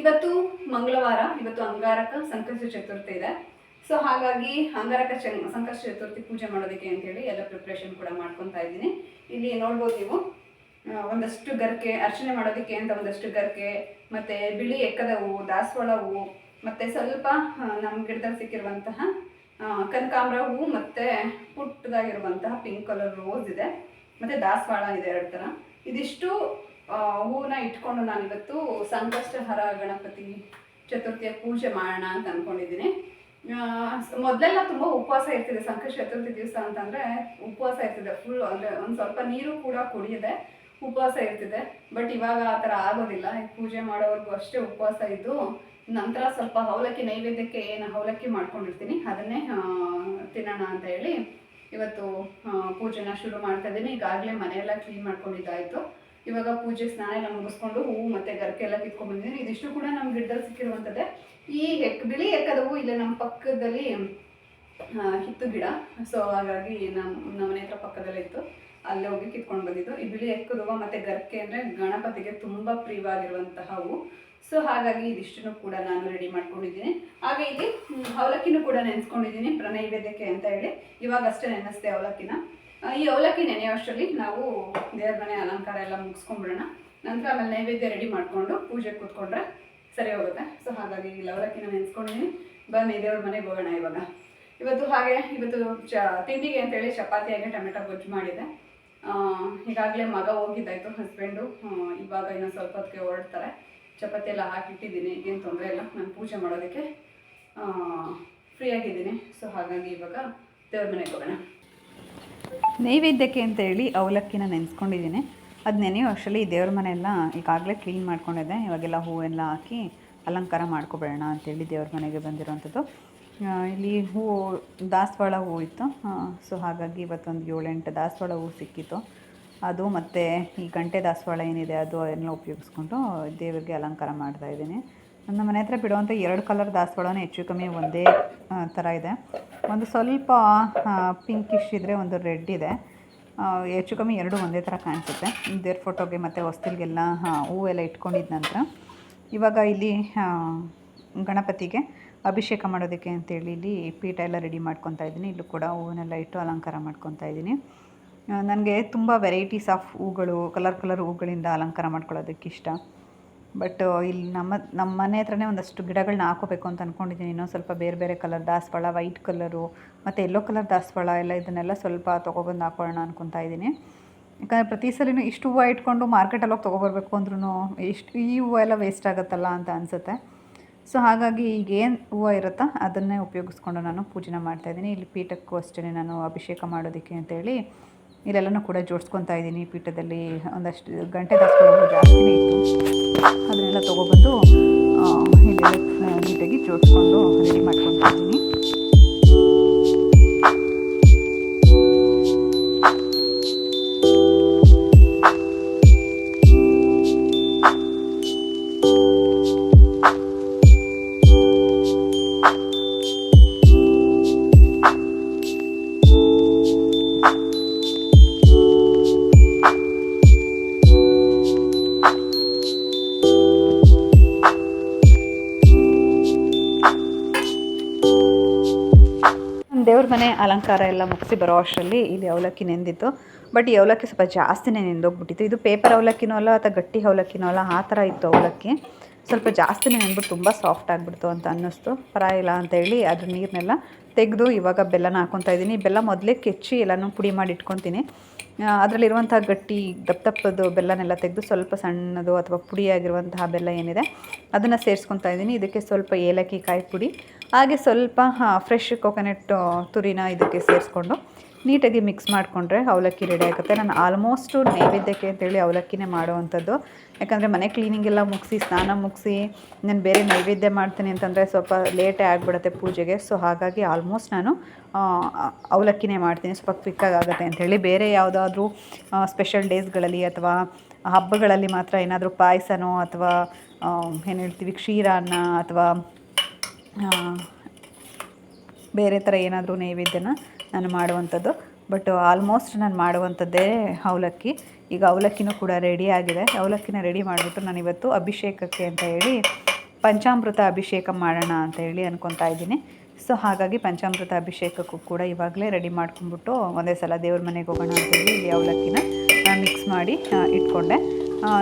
ಇವತ್ತು ಮಂಗಳವಾರ, ಇವತ್ತು ಅಂಗಾರಕ ಸಂಕಷ್ಟ ಚತುರ್ಥಿ ಇದೆ. ಸೊ ಹಾಗಾಗಿ ಅಂಗಾರಕ ಸಂಕಷ್ಟ ಚತುರ್ಥಿ ಪೂಜೆ ಮಾಡೋದಕ್ಕೆ ಅಂತೇಳಿ ಎಲ್ಲ ಪ್ರಿಪ್ರೇಷನ್ ಕೂಡ ಮಾಡ್ಕೊತಾ ಇದ್ದೀನಿ. ಇಲ್ಲಿ ನೋಡ್ಬೋದು ನೀವು ಒಂದಷ್ಟು ಗರ್ಕೆ, ಅರ್ಚನೆ ಮಾಡೋದಕ್ಕೆ ಅಂತ ಒಂದಷ್ಟು ಗರ್ಕೆ, ಮತ್ತೆ ಬಿಳಿ ಎಕ್ಕದ ಹೂವು, ದಾಸವಾಳ ಹೂವು, ಮತ್ತೆ ಸ್ವಲ್ಪ ನಮ್ಮ ಗಿಡದಲ್ಲಿ ಸಿಕ್ಕಿರುವಂತಹ ಕನಕಾಂಬ್ರ ಹೂವು, ಮತ್ತೆ ಪುಟ್ಟದಾಗಿರುವಂತಹ ಪಿಂಕ್ ಕಲರ್ ರೋಸ್ ಇದೆ, ಮತ್ತೆ ದಾಸವಾಳ ಇದೆ ಎರಡು ಥರ ಇದಿಷ್ಟು ಹೂವನ್ನ ಇಟ್ಕೊಂಡು ನಾನು ಇವತ್ತು ಸಂಕಷ್ಟಹರ ಗಣಪತಿ ಚತುರ್ಥಿಯ ಪೂಜೆ ಮಾಡೋಣ ಅಂತ ಅನ್ಕೊಂಡಿದ್ದೀನಿ. ಆ, ಮೊದಲೆಲ್ಲ ತುಂಬ ಉಪವಾಸ ಇರ್ತಿದೆ ಸಂಕಷ್ಟ ಚತುರ್ಥಿ ದಿವಸ ಅಂತಂದರೆ ಉಪವಾಸ ಇರ್ತಿದೆ ಫುಲ್ ಅಂದರೆ ಒಂದು ಸ್ವಲ್ಪ ನೀರು ಕೂಡ ಕುಡಿಯದೆ ಉಪವಾಸ ಇರ್ತಿದೆ. ಬಟ್ ಇವಾಗ ಆ ಥರ ಆಗೋದಿಲ್ಲ. ಪೂಜೆ ಮಾಡೋವರೆಗೂ ಅಷ್ಟೇ ಉಪವಾಸ ಇದ್ದು ನಂತರ ಸ್ವಲ್ಪ ಅವಲಕ್ಕಿ ನೈವೇದ್ಯಕ್ಕೆ ಏನು ಅವಲಕ್ಕಿ ಮಾಡ್ಕೊಂಡಿರ್ತೀನಿ. ಅದನ್ನೇ ತಿನ್ನೋಣ ಅಂತ ಹೇಳಿ ಇವತ್ತು ಪೂಜೆನ ಶುರು ಮಾಡ್ತಾ ಇದ್ದೀನಿ. ಈಗಾಗಲೇ ಮನೆಯೆಲ್ಲ ಕ್ಲೀನ್ ಮಾಡ್ಕೊಂಡಿದ್ದಾಯಿತು. ಇವಾಗ ಪೂಜೆ ಸ್ನಾನ ಎಲ್ಲ ಮುಗಿಸ್ಕೊಂಡು ಹೂವು ಮತ್ತೆ ಗರ್ಕೆ ಎಲ್ಲ ಕಿತ್ಕೊಂಡ್ ಬಂದಿದ್ದೀನಿ. ಇದಿಷ್ಟು ಕೂಡ ನಮ್ಮ ಗಿಡದಲ್ಲಿ ಸಿಕ್ಕಿರುವಂಥದ್ದೇ ಈ ಎಕ್ ಬಿಳಿ ಎಕ್ಕದ ಹೂವು ಇಲ್ಲೇ ನಮ್ಮ ಪಕ್ಕದಲ್ಲಿ ಹಿತ್ತು ಗಿಡ. ಸೊ ಹಾಗಾಗಿ ನಮ್ಮ ನಮ್ಮ ಮನೆ ಹತ್ರ ಪಕ್ಕದಲ್ಲೇ ಇತ್ತು. ಅಲ್ಲೇ ಹೋಗಿ ಕಿತ್ಕೊಂಡು ಬಂದಿದ್ದು. ಈ ಬಿಳಿ ಎಕ್ಕದ ಹೂವು ಮತ್ತು ಗರ್ಕೆ ಅಂದರೆ ಗಣಪತಿಗೆ ತುಂಬ ಪ್ರಿಯವಾಗಿರುವಂತಹ ಹೂವು. ಸೊ ಹಾಗಾಗಿ ಇದಿಷ್ಟನ್ನು ಕೂಡ ನಾನು ರೆಡಿ ಮಾಡ್ಕೊಂಡಿದ್ದೀನಿ. ಹಾಗೆ ಇಲ್ಲಿ ಅವಲಕ್ಕಿನೂ ಕೂಡ ನೆನೆಸ್ಕೊಂಡಿದ್ದೀನಿ ಪ್ರಣೈವೇದ್ಯಕ್ಕೆ ಅಂತ ಹೇಳಿ. ಇವಾಗ ಅಷ್ಟೇ ನೆನೆಸ್ತೆ ಅವಲಕ್ಕಿನ. ಈ ಅವಲಕ್ಕಿ ನೆನೆಯೋಷ್ಟರಲ್ಲಿ ನಾವು ದೇವ್ರ ಮನೆ ಅಲಂಕಾರ ಎಲ್ಲ ಮುಗಿಸ್ಕೊಂಡ್ಬಿಡೋಣ. ನಂತರ ಆಮೇಲೆ ನೈವೇದ್ಯ ರೆಡಿ ಮಾಡಿಕೊಂಡು ಪೂಜೆ ಕೂತ್ಕೊಂಡ್ರೆ ಸರಿ ಹೋಗುತ್ತೆ. ಸೊ ಹಾಗಾಗಿ ಇಲ್ಲಿ ಅವಲಕ್ಕಿನ ನೆನೆಸ್ಕೊಂಡಿದ್ದೀನಿ. ಬನ್ನಿ, ದೇವ್ರ ಮನೆಗೆ ಹೋಗೋಣ ಇವಾಗ. ಇವತ್ತು ಹಾಗೆ, ಇವತ್ತು ಚ, ತಿಂಡಿಗೆ ಅಂತೇಳಿ ಚಪಾತಿ ಹಾಗೆ ಟೊಮೆಟೊ ಗೊಜ್ಜು ಮಾಡಿದೆ. ಈಗಾಗಲೇ ಮಗ ಹೋಗಿದ್ದಾಯ್ತು ಹಸ್ಬೆಂಡು ಇವಾಗ ಇನ್ನೊಂದು ಸ್ವಲ್ಪ ಹೊತ್ತಿಗೆ ಹೊರಡ್ತಾರೆ. ಚಪಾತಿ ಎಲ್ಲ ಹಾಕಿಟ್ಟಿದ್ದೀನಿ, ಏನು ತೊಂದರೆ ಇಲ್ಲ. ನಾನು ಪೂಜೆ ಮಾಡೋದಕ್ಕೆ ಫ್ರೀ ಆಗಿದ್ದೀನಿ. ಸೊ ಹಾಗಾಗಿ ಇವಾಗ ದೇವ್ರ ಮನೆಗೆ ಹೋಗೋಣ. ನೈವೇದ್ಯಕ್ಕೆ ಅಂತ ಹೇಳಿ ಅವಲಕ್ಕಿನ ನೆನೆಸ್ಕೊಂಡಿದ್ದೀನಿ. ಅದು ನೆನೆಯೋ ಅಷ್ಟರಲ್ಲಿ ದೇವ್ರ ಮನೆಯೆಲ್ಲ ಈಗಾಗಲೇ ಕ್ಲೀನ್ ಮಾಡ್ಕೊಂಡಿದ್ದೆ ಇವಾಗೆಲ್ಲ ಹೂವೆಲ್ಲ ಹಾಕಿ ಅಲಂಕಾರ ಮಾಡ್ಕೊಬೇಡ ಅಂತೇಳಿ ದೇವ್ರ ಮನೆಗೆ ಬಂದಿರೋವಂಥದ್ದು ಇಲ್ಲಿ ಹೂವು ದಾಸವಾಳ ಹೂವು ಇತ್ತು. ಸೊ ಹಾಗಾಗಿ ಇವತ್ತೊಂದು ಏಳೆಂಟು ದಾಸವಾಳ ಹೂವು ಸಿಕ್ಕಿತ್ತು. ಅದು ಮತ್ತು ಈ ಗಂಟೆ ದಾಸವಾಳ ಏನಿದೆ ಅದು ಎಲ್ಲ ಉಪಯೋಗಿಸ್ಕೊಂಡು ದೇವರಿಗೆ ಅಲಂಕಾರ ಮಾಡ್ತಾ ಇದ್ದೀನಿ. ನಮ್ಮ ಮನೆ ಹತ್ರ ಬಿಡುವಂಥ ಎರಡು ಕಲರ್ ದಾಸವಾಳನೇ ಹೆಚ್ಚು ಕಮ್ಮಿ ಒಂದೇ ಥರ ಇದೆ. ಒಂದು ಸ್ವಲ್ಪ ಪಿಂಕಿಶ್ ಇದ್ದರೆ ಒಂದು ರೆಡ್ ಇದೆ. ಹೆಚ್ಚು ಕಮ್ಮಿ ಎರಡು ಒಂದೇ ಥರ ಕಾಣಿಸುತ್ತೆ. ದೇವ್ರ ಫೋಟೋಗೆ ಮತ್ತು ಹೊಸ್ತಿಲ್ಗೆಲ್ಲ ಹೂವೆಲ್ಲ ಇಟ್ಕೊಂಡಿದ್ದ ನಂತರ. ಇವಾಗ ಇಲ್ಲಿ ಗಣಪತಿಗೆ ಅಭಿಷೇಕ ಮಾಡೋದಕ್ಕೆ ಅಂತೇಳಿ ಇಲ್ಲಿ ಪೀಠ ಎಲ್ಲ ರೆಡಿ ಮಾಡ್ಕೊತಾ ಇದ್ದೀನಿ. ಇಲ್ಲೂ ಕೂಡ ಹೂವನ್ನೆಲ್ಲ ಇಟ್ಟು ಅಲಂಕಾರ ಮಾಡ್ಕೊತಾ ಇದ್ದೀನಿ. ನನಗೆ ತುಂಬ ವೆರೈಟೀಸ್ ಆಫ್ ಹೂಗಳು ಕಲರ್ ಕಲರ್ ಹೂಗಳಿಂದ ಅಲಂಕಾರ ಮಾಡ್ಕೊಳ್ಳೋದಕ್ಕೆ ಇಷ್ಟ. ಬಟ್ ಇಲ್ಲಿ ನಮ್ಮ ನಮ್ಮ ಮನೆ ಹತ್ರನೇ ಒಂದಷ್ಟು ಗಿಡಗಳನ್ನ ಹಾಕೋಬೇಕು ಅಂತ ಅಂದ್ಕೊಂಡಿದ್ದೀನಿ ಇನ್ನೊಂದು ಸ್ವಲ್ಪ ಬೇರೆ ಬೇರೆ ಕಲರ್ ದಾಸವಾಳ, ವೈಟ್ ಕಲರು, ಮತ್ತು ಎಲ್ಲೋ ಕಲರ್ ದಾಸವಾಳ ಎಲ್ಲ ಇದನ್ನೆಲ್ಲ ಸ್ವಲ್ಪ ತೊಗೊಬಂದು ಹಾಕೊಳ್ಳೋಣ ಅನ್ಕೊತಾ ಇದ್ದೀನಿ. ಯಾಕಂದರೆ ಪ್ರತಿ ಸಲಿನೂ ಇಷ್ಟು ಹೂವು ಇಟ್ಕೊಂಡು ಮಾರ್ಕೆಟಲ್ಲಿ ಹೋಗಿ ತೊಗೊಬರ್ಬೇಕು ಅಂದ್ರೂ ಇಷ್ಟು, ಈ ಹೂವು ಎಲ್ಲ ವೇಸ್ಟ್ ಆಗುತ್ತಲ್ಲ ಅಂತ ಅನಿಸುತ್ತೆ. ಸೊ, ಹಾಗಾಗಿ ಈಗ ಏನು ಹೂವು ಇರುತ್ತಾ ಅದನ್ನೇ ಉಪಯೋಗಿಸ್ಕೊಂಡು ನಾನು ಪೂಜೆನ ಮಾಡ್ತಾಯಿದ್ದೀನಿ ಇಲ್ಲಿ ಪೀಠಕ್ಕೂ ಅಷ್ಟೇ ನಾನು ಅಭಿಷೇಕ ಮಾಡೋದಕ್ಕೆ ಅಂತೇಳಿ ಇಲ್ಲೆಲ್ಲನೂ ಕೂಡ ಜೋಡಿಸ್ಕೊತಾ ಇದ್ದೀನಿ. ಪೀಠದಲ್ಲಿ ಒಂದಷ್ಟು ಗಂಟೆ ದಾಸ್ಕೊಳ್ಳೋದು ಜಾಸ್ತಿನೇ ಇತ್ತು. ಅದನ್ನೆಲ್ಲ ತೊಗೊಬಂದು ಇಲ್ಲೆಲ್ಲ ನೀಟಾಗಿ ಜೋಡಿಸ್ಕೊಂಡು ರೆಡಿ ಮಾಡ್ಕೊತಾ ಇದ್ದೀನಿ. ಅಲಂಕಾರ ಎಲ್ಲ ಮುಗಿಸಿ ಬರೋ ಅಷ್ಟರಲ್ಲಿ ಇಲ್ಲಿ ಅವಲಕ್ಕಿ ನೆಂದಿತ್ತು ಬಟ್ ಈ ಅವಲಕ್ಕಿ ಸ್ವಲ್ಪ ಜಾಸ್ತಿನೇ ನೆಂದೋಗ್ಬಿಟ್ಟಿತ್ತು. ಇದು ಪೇಪರ್ ಅವಲಕ್ಕಿನೋ ಅಲ್ಲ ಅಥವಾ ಗಟ್ಟಿ ಅವಲಕ್ಕಿನೋ ಅಲ್ಲ, ಆ ಥರ ಇತ್ತು ಅವಲಕ್ಕಿ. ಸ್ವಲ್ಪ ಜಾಸ್ತಿನೇ ಅಂದ್ಬಿಟ್ಟು ತುಂಬ ಸಾಫ್ಟ್ ಆಗಿಬಿಡ್ತು ಅಂತ ಅನ್ನಿಸ್ತು. ಪರವಾಗಿಲ್ಲ ಅಂತೇಳಿ ಅದ್ರ ನೀರನ್ನೆಲ್ಲ ತೆಗೆದು ಇವಾಗ ಬೆಲ್ಲನ ಹಾಕ್ಕೊತಾ ಇದ್ದೀನಿ. ಬೆಲ್ಲ ಮೊದಲೇ ಕೆಚ್ಚಿ ಎಲ್ಲನೂ ಪುಡಿ ಮಾಡಿ ಇಟ್ಕೊತೀನಿ. ಅದರಲ್ಲಿರುವಂಥ ಗಟ್ಟಿ, ದಪ್ಪ ದಪ್ಪದು ಬೆಲ್ಲನೆಲ್ಲ ತೆಗೆದು ಸ್ವಲ್ಪ ಸಣ್ಣದು ಅಥವಾ ಪುಡಿಯಾಗಿರುವಂತಹ ಬೆಲ್ಲ ಏನಿದೆ ಅದನ್ನು ಸೇರಿಸ್ಕೊತಾ ಇದ್ದೀನಿ. ಇದಕ್ಕೆ ಸ್ವಲ್ಪ ಏಲಕ್ಕಿ ಕಾಯಿ ಪುಡಿ, ಹಾಗೆ ಸ್ವಲ್ಪ ಫ್ರೆಶ್ ಕೊಕೊನೆಟ್ ತುರಿನ ಇದಕ್ಕೆ ಸೇರಿಸ್ಕೊಂಡು ನೀಟಾಗಿ ಮಿಕ್ಸ್ ಮಾಡಿಕೊಂಡ್ರೆ ಅವಲಕ್ಕಿ ರೆಡಿ ಆಗುತ್ತೆ. ನಾನು ಆಲ್ಮೋಸ್ಟು ನೈವೇದ್ಯಕ್ಕೆ ಅಂತೇಳಿ ಅವಲಕ್ಕಿನೇ ಮಾಡುವಂಥದ್ದು. ಯಾಕಂದರೆ ಮನೆ ಕ್ಲೀನಿಂಗ್ ಎಲ್ಲ ಮುಗಿಸಿ, ಸ್ನಾನ ಮುಗಿಸಿ ನಾನು ಬೇರೆ ನೈವೇದ್ಯ ಮಾಡ್ತೀನಿ ಅಂತಂದರೆ ಸ್ವಲ್ಪ ಲೇಟೇ ಆಗಿಬಿಡುತ್ತೆ ಪೂಜೆಗೆ. ಸೊ ಹಾಗಾಗಿ ಆಲ್ಮೋಸ್ಟ್ ನಾನು ಅವಲಕ್ಕಿನೇ ಮಾಡ್ತೀನಿ. ಸ್ವಲ್ಪ ಕ್ವಿಕ್ಕಾಗಿ ಆಗುತ್ತೆ ಅಂಥೇಳಿ ಬೇರೆ ಯಾವುದಾದ್ರೂ ಸ್ಪೆಷಲ್ ಡೇಸ್ಗಳಲ್ಲಿ ಅಥವಾ ಹಬ್ಬಗಳಲ್ಲಿ ಮಾತ್ರ ಏನಾದರೂ ಪಾಯಸನೋ ಅಥವಾ ಏನು ಹೇಳ್ತೀವಿ ಕ್ಷೀರಾನ್ನ ಅಥವಾ ಬೇರೆ ಥರ ಏನಾದರೂ ನೈವೇದ್ಯನ ನಾನು ಮಾಡುವಂಥದ್ದು. ಬಟ್ ಆಲ್ಮೋಸ್ಟ್ ನಾನು ಮಾಡುವಂಥದ್ದೇ ಅವಲಕ್ಕಿ. ಈಗ ಅವಲಕ್ಕಿನೂ ಕೂಡ ರೆಡಿ ಆಗಿದೆ. ಅವಲಕ್ಕಿನ ರೆಡಿ ಮಾಡಿಬಿಟ್ಟು ನಾನು ಇವತ್ತು ಅಭಿಷೇಕಕ್ಕೆ ಅಂತ ಹೇಳಿ ಪಂಚಾಮೃತ ಅಭಿಷೇಕ ಮಾಡೋಣ ಅಂತ ಹೇಳಿ ಅಂದ್ಕೊತಾ ಇದ್ದೀನಿ. ಸೊ ಹಾಗಾಗಿ ಪಂಚಾಮೃತ ಅಭಿಷೇಕಕ್ಕೂ ಕೂಡ ಇವಾಗಲೇ ರೆಡಿ ಮಾಡ್ಕೊಂಡ್ಬಿಟ್ಟು ಒಂದೇ ಸಲ ದೇವ್ರ ಮನೆಗೆ ಹೋಗೋಣ ಅಂತೇಳಿ ಇಲ್ಲಿ ಅವಲಕ್ಕಿನ ಮಿಕ್ಸ್ ಮಾಡಿ ಇಟ್ಕೊಂಡೆ.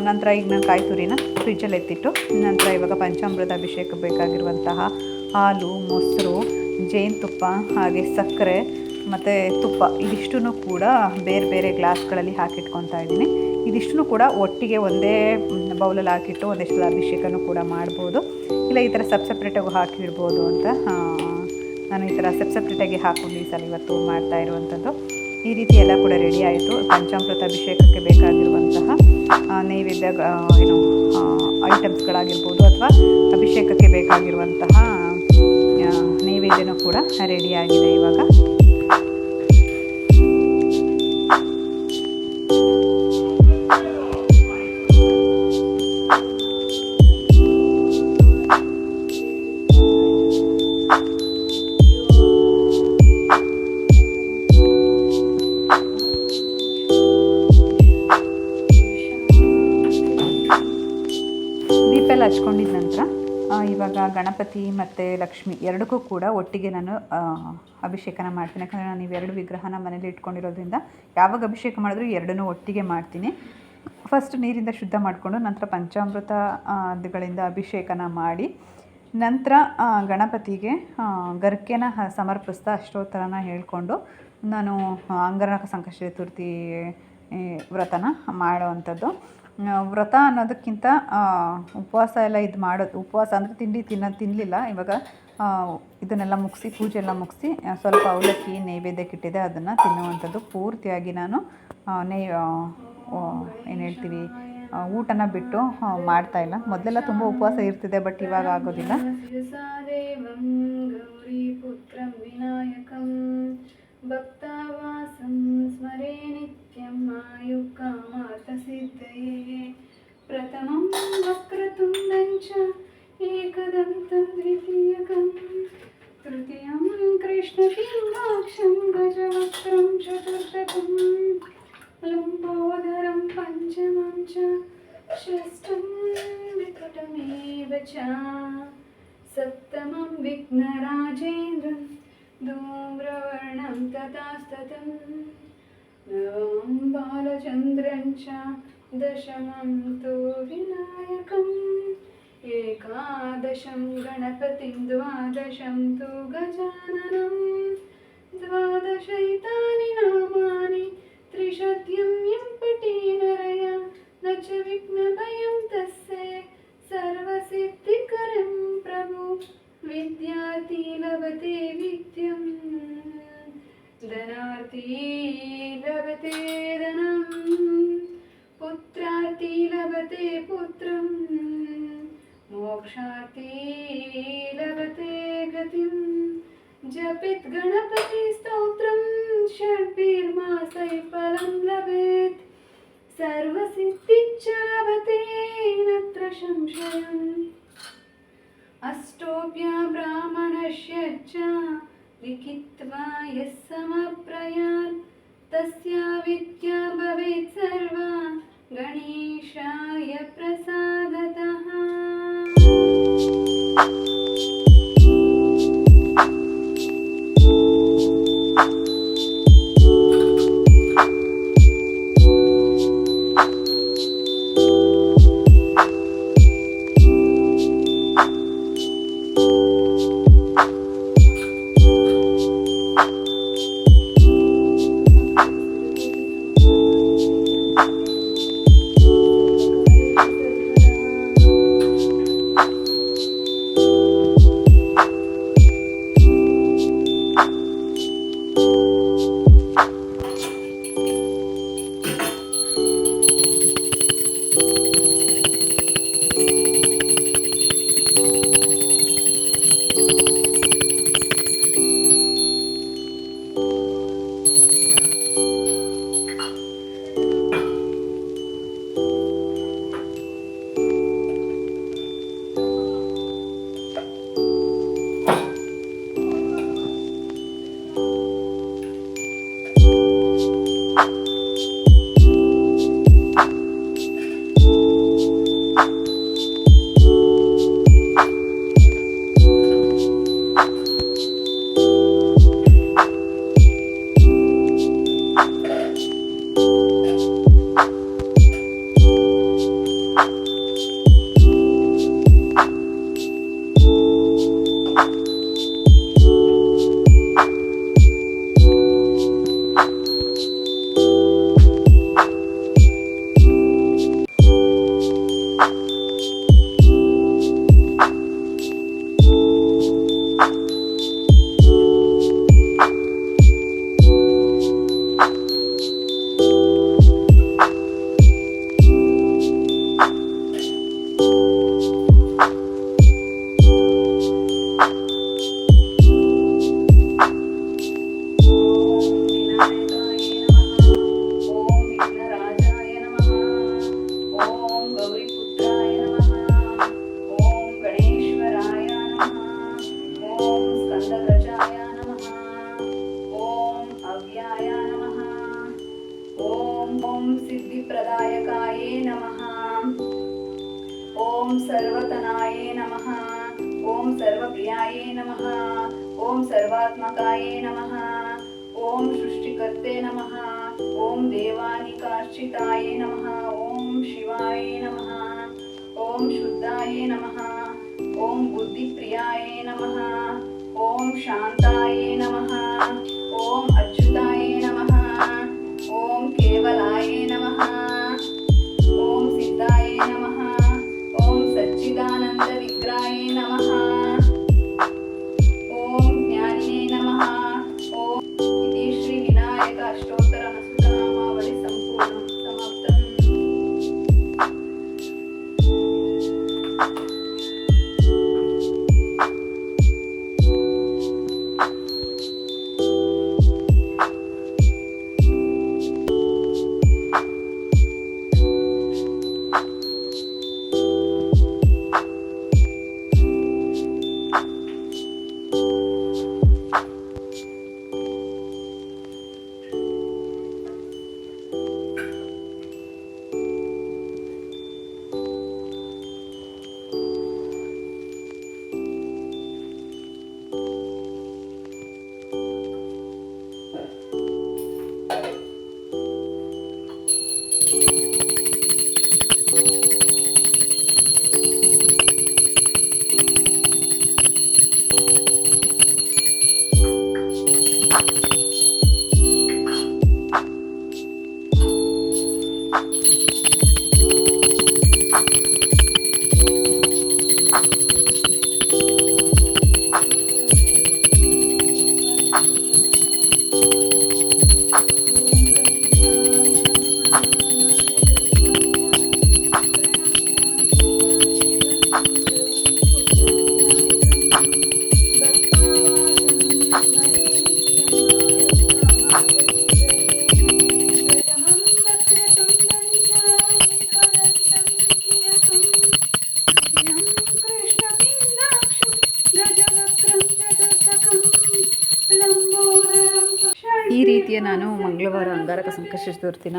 ನಂತರ ಈಗ ನಾನು ಕಾಯಿ ತುರಿನ ಫ್ರಿಜ್ಜಲ್ಲಿ ಎತ್ತಿಟ್ಟು ನಂತರ ಇವಾಗ ಪಂಚಾಮೃತ ಅಭಿಷೇಕ ಬೇಕಾಗಿರುವಂತಹ ಹಾಲು, ಮೊಸರು, ಜೇನುತುಪ್ಪ, ಹಾಗೆ ಸಕ್ಕರೆ ಮತ್ತು ತುಪ್ಪ ಇದಿಷ್ಟು ಕೂಡ ಬೇರೆ ಬೇರೆ ಗ್ಲಾಸ್ಗಳಲ್ಲಿ ಹಾಕಿಟ್ಕೊತಾ ಇದ್ದೀನಿ. ಇದಿಷ್ಟು ಕೂಡ ಒಟ್ಟಿಗೆ ಒಂದೇ ಬೌಲಲ್ಲಿ ಹಾಕಿಟ್ಟು ಒಂದಿಷ್ಟು ಅಭಿಷೇಕನೂ ಕೂಡ ಮಾಡ್ಬೋದು. ಇಲ್ಲ, ಈ ಥರ ಸಪ್ ಸಪ್ರೇಟಾಗಿ ಹಾಕಿಡ್ಬೋದು ಅಂತ ನಾನು ಈ ಥರ ಸಪ್ ಸಪ್ರೇಟಾಗಿ ಹಾಕೊಂಡು ಈ ಸಲ ಇವತ್ತು ಮಾಡ್ತಾ ಇರುವಂಥದ್ದು. ಈ ರೀತಿ ಎಲ್ಲ ಕೂಡ ರೆಡಿ ಆಯಿತು. ಪಂಚಾಮೃತ ಅಭಿಷೇಕಕ್ಕೆ ಬೇಕಾಗಿರುವಂತಹ ನೈವೇದ್ಯ ಏನು ಐಟಮ್ಸ್ಗಳಾಗಿರ್ಬೋದು ಅಥವಾ ಅಭಿಷೇಕಕ್ಕೆ ಬೇಕಾಗಿರುವಂತಹ ನೈವೇದ್ಯನೂ ಕೂಡ ರೆಡಿಯಾಗಿದೆ ಇವಾಗ. ಗಣಪತಿ ಮತ್ತು ಲಕ್ಷ್ಮಿ ಎರಡಕ್ಕೂ ಕೂಡ ಒಟ್ಟಿಗೆ ನಾನು ಅಭಿಷೇಕನ ಮಾಡ್ತೀನಿ. ಯಾಕಂದರೆ ನಾನು ಇವೆರಡು ವಿಗ್ರಹನ ಮನೇಲಿ ಇಟ್ಕೊಂಡಿರೋದ್ರಿಂದ ಯಾವಾಗ ಅಭಿಷೇಕ ಮಾಡಿದ್ರು ಎರಡನ್ನೂ ಒಟ್ಟಿಗೆ ಮಾಡ್ತೀನಿ. ಫಸ್ಟ್ ನೀರಿಂದ ಶುದ್ಧ ಮಾಡಿಕೊಂಡು ನಂತರ ಪಂಚಾಮೃತಗಳಿಂದ ಅಭಿಷೇಕನ ಮಾಡಿ ನಂತರ ಗಣಪತಿಗೆ ಗರ್ಕೆನ ಸಮರ್ಪಿಸ್ತಾ ಅಷ್ಟೋತ್ತರನ ಹೇಳಿಕೊಂಡು ನಾನು ಆ, ಅಂಗರಕ ಸಂಕಷ್ಟ ಚತುರ್ಥಿ ವ್ರತನ ಮಾಡೋವಂಥದ್ದು ವ್ರತ ಅನ್ನೋದಕ್ಕಿಂತ ಉಪವಾಸ ಎಲ್ಲ ಇದು ಮಾಡೋದು ಉಪವಾಸ ಅಂದರೆ ತಿಂಡಿ ತಿನ್ನ ತಿನ್ನಲಿಲ್ಲ ಇವಾಗ ಇದನ್ನೆಲ್ಲ ಮುಗಿಸಿ, ಪೂಜೆ ಎಲ್ಲ ಮುಗಿಸಿ ಸ್ವಲ್ಪ ಅವಲಕ್ಕಿ ನೈವೇದ್ಯಕ್ಕೆ ಇಟ್ಟಿದೆ ಅದನ್ನು ತಿನ್ನುವಂಥದ್ದು ಪೂರ್ತಿಯಾಗಿ ನಾನು ನೈ ಏನು ಹೇಳ್ತೀವಿ ಊಟನ ಬಿಟ್ಟು ಮಾಡ್ತಾಯಿಲ್ಲ ಮೊದಲೆಲ್ಲ ತುಂಬ ಉಪವಾಸ ಇರ್ತಿದೆ, ಬಟ್ ಇವಾಗ ಆಗೋದಿಲ್ಲ. ಭಕ್ತಾವಾಸಂ ಸ್ಮರೇ कामार्तसिद्धये प्रथमं वक्रतुण्डं च एकदन्तं द्वितीयकं तृतीयं कृष्णपिङ्गाक्षं गजवक्त्रं चतुर्थकं लम्बोदरं पञ्चमं च षष्ठं विकटमेव च सप्तमं विघ्नराजेन्द्रं धूम्रवर्णं तथास्ततम् नवमं बालचन्द्रं च दशमं तु विनायकम् एकादशं गणपतिं द्वादशं तु गजाननं द्वादशैतानि नामानि त्रिशत्यं यं पठेनरय न च विघ्नभयं तस्य सर्वसिद्धिकरं प्रभु विद्यार्थी लभते विद्यं धनार्थी लभते धनं पुत्रार्थी लभते पुत्रं मोक्षार्थी लभते गतिं जपित गणपतिस्तोत्रं षड्भिर्मासै फलं लभेत् सर्वसिद्धिश्च लभते नत्र संशयम्। अष्टोप्या ब्राह्मणस्य च लिखित्वा यः समप्रयात् तस्या विद्या भवेत् सर्वा। गणेशाय प्रसादतः अर्चिताय नमः ॐ शिवाय नमः ॐ शुद्धाय नमः ॐ बुद्धिप्रियाय नमः ॐ शान्ताय ಸಂಕಷ್ಟ ಚತುರ್ಥಿನ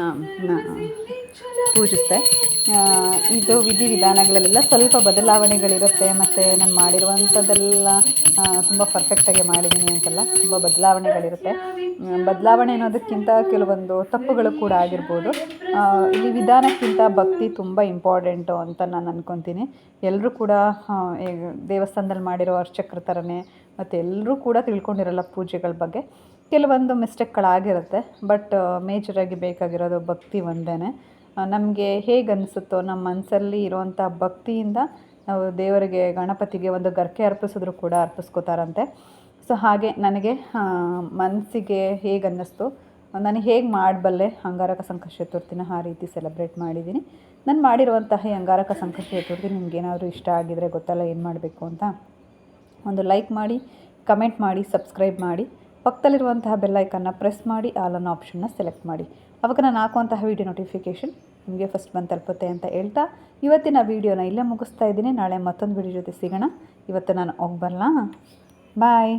ಪೂಜಿಸ್ತೆ. ಪೂಜಿಸ್ದೆ ವಿಧಿ ಇದು ವಿಧಿವಿಧಾನಗಳಲ್ಲೆಲ್ಲ ಸ್ವಲ್ಪ ಬದಲಾವಣೆಗಳಿರುತ್ತೆ. ಮತ್ತು ನಾನು ಮಾಡಿರುವಂಥದ್ದೆಲ್ಲ ತುಂಬ ಪರ್ಫೆಕ್ಟಾಗಿ ಮಾಡಿದ್ದೀನಿ ಅಂತಲ್ಲ, ತುಂಬ ಬದಲಾವಣೆಗಳಿರುತ್ತೆ. ಬದಲಾವಣೆ ಅನ್ನೋದಕ್ಕಿಂತ ಕೆಲವೊಂದು ತಪ್ಪುಗಳು ಕೂಡ ಆಗಿರ್ಬೋದು. ಇಲ್ಲಿ ವಿಧಾನಕ್ಕಿಂತ ಭಕ್ತಿ ತುಂಬ ಇಂಪಾರ್ಟೆಂಟು ಅಂತ ನಾನು ಅಂದ್ಕೊತೀನಿ ಎಲ್ಲರೂ ಕೂಡ ದೇವಸ್ಥಾನದಲ್ಲಿ ಮಾಡಿರೋ ಅರ್ಚಕ್ರ ಥರನೇ ಮತ್ತು ಎಲ್ಲರೂ ಕೂಡ ತಿಳ್ಕೊಂಡಿರಲ್ಲ ಪೂಜೆಗಳ ಬಗ್ಗೆ. ಕೆಲವೊಂದು ಮಿಸ್ಟೇಕ್ಗಳಾಗಿರುತ್ತೆ, ಬಟ್ ಮೇಜರಾಗಿ ಬೇಕಾಗಿರೋದು ಭಕ್ತಿ ಒಂದೇ ನಮಗೆ ಹೇಗೆ ಅನಿಸುತ್ತೋ ನಮ್ಮ ಮನಸ್ಸಲ್ಲಿ ಇರುವಂಥ ಭಕ್ತಿಯಿಂದ ನಾವು ದೇವರಿಗೆ, ಗಣಪತಿಗೆ ಒಂದು ಗರ್ಕೆ ಅರ್ಪಿಸಿದ್ರು ಕೂಡ ಅರ್ಪಿಸ್ಕೋತಾರಂತೆ. ಸೊ, ಹಾಗೆ ನನಗೆ ಮನಸ್ಸಿಗೆ ಹೇಗೆ ಅನ್ನಿಸ್ತು ನನಗೆ ಹೇಗೆ ಮಾಡಬಲ್ಲೆ, ಅಂಗಾರಕ ಸಂಕಷ್ಟ ಚತುರ್ಥಿನ ಆ ರೀತಿ ಸೆಲೆಬ್ರೇಟ್ ಮಾಡಿದ್ದೀನಿ. ನಾನು ಮಾಡಿರುವಂತಹ ಈ ಅಂಗಾರಕ ಸಂಕಷ್ಟ ಚತುರ್ಥಿ ನಿಮಗೇನಾದರೂ ಇಷ್ಟ ಆಗಿದರೆ ಗೊತ್ತಲ್ಲ, ಏನು ಮಾಡಬೇಕು ಅಂತ. ಒಂದು ಲೈಕ್ ಮಾಡಿ, ಕಮೆಂಟ್ ಮಾಡಿ, ಸಬ್ಸ್ಕ್ರೈಬ್ ಮಾಡಿ. ಪಕ್ಕದಲ್ಲಿರುವಂತಹ ಬೆಲ್ಲೈಕನ್ನು ಪ್ರೆಸ್ ಮಾಡಿ ಆಲ್ ಅನ್ನೋ ಆಪ್ಷನ್ನ ಸೆಲೆಕ್ಟ್ ಮಾಡಿ. ಅವಾಗ ನಾನು ಹಾಕುವಂತಹ ವೀಡಿಯೋ ನೋಟಿಫಿಕೇಷನ್ ನಿಮಗೆ ಫಸ್ಟ್ ಬಂದು ತಲುಪುತ್ತೆ ಅಂತ ಹೇಳ್ತಾ, ಇವತ್ತಿನ ವೀಡಿಯೋನ ಇಲ್ಲೇ ಮುಗಿಸ್ತಾ ಇದ್ದೀನಿ. ನಾಳೆ ಮತ್ತೊಂದು ವೀಡಿಯೋ ಜೊತೆ ಸಿಗೋಣ. ಇವತ್ತು ನಾನು ಹೋಗಿ ಬಾಯ್